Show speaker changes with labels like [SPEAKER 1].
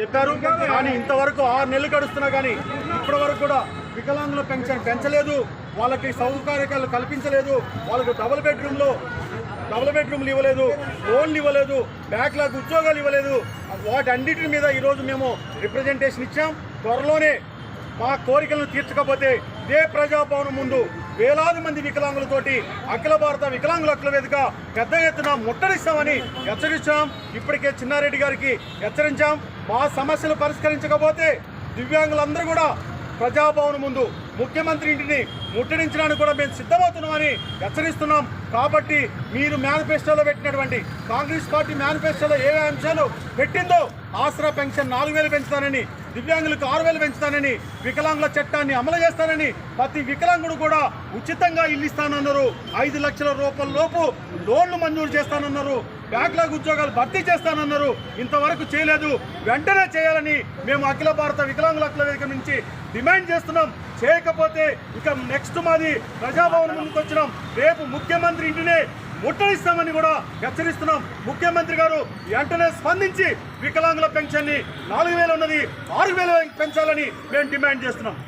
[SPEAKER 1] చెప్పారు. కానీ ఇంతవరకు ఆరు నెలలు గడుస్తున్నా కానీ ఇప్పటి వరకు కూడా వికలాంగుల పెన్షన్ పెంచలేదు. వాళ్ళకి సౌకర్యాలు కల్పించలేదు. వాళ్ళకు డబుల్ బెడ్రూమ్లో డబుల్ బెడ్రూమ్లు ఇవ్వలేదు. లోన్లు ఇవ్వలేదు. బ్యాక్లాగ్ ఉద్యోగాలు ఇవ్వలేదు. వాటన్నిటి మీద ఈరోజు మేము రిప్రజెంటేషన్ ఇచ్చాం. త్వరలోనే మా కోరికలను తీర్చకపోతే ఇదే ప్రజాభవనం ముందు వేలాది మంది వికలాంగులతోటి అఖిల భారత వికలాంగుల హక్కుల వేదిక పెద్ద ఎత్తున ముట్టడిస్తామని హెచ్చరించాం ఇప్పటికే చిన్నారెడ్డి గారికి హెచ్చరించాం. మా సమస్యలు పరిష్కరించకపోతే దివ్యాంగులందరూ కూడా ప్రజాభవన్ ముందు ముఖ్యమంత్రి ఇంటిని ముట్టడించడానికి కూడా మేము సిద్ధమవుతున్నామని హెచ్చరిస్తున్నాం. కాబట్టి మీరు మేనిఫెస్టోలో పెట్టినటువంటి కాంగ్రెస్ పార్టీ మేనిఫెస్టోలో ఏ అంశాలు పెట్టిందో ఆసరా పెన్షన్ నాలుగు వేలు పెంచుతానని దివ్యాంగులకు ఆరు వేలు పెంచుతానని వికలాంగుల చట్టాన్ని అమలు చేస్తానని ప్రతి వికలాంగుడు కూడా ఉచితంగా ఇల్లు ఇస్తానన్నారు. ఐదు లక్షల రూపాయల లోపు లోన్లు మంజూరు చేస్తానన్నారు. బ్యాక్లాగ్ ఉద్యోగాలు భర్తీ చేస్తానన్నారు. ఇంతవరకు చేయలేదు. వెంటనే చేయాలని మేము అఖిల భారత వికలాంగుల హక్కుల వేదిక నుంచి డిమాండ్ చేస్తున్నాం. చేయకపోతే ఇక నెక్స్ట్ మాది ప్రజాభవన్ ముందుకు వచ్చినాం రేపు ముఖ్యమంత్రి ఇంటినే ముట్టడిస్తామని కూడా హెచ్చరిస్తున్నాం. ముఖ్యమంత్రి గారు వెంటనే స్పందించి వికలాంగుల పెన్షన్ని నాలుగు వేలు ఉన్నది ఆరు వేలు పెంచాలని మేము డిమాండ్ చేస్తున్నాం.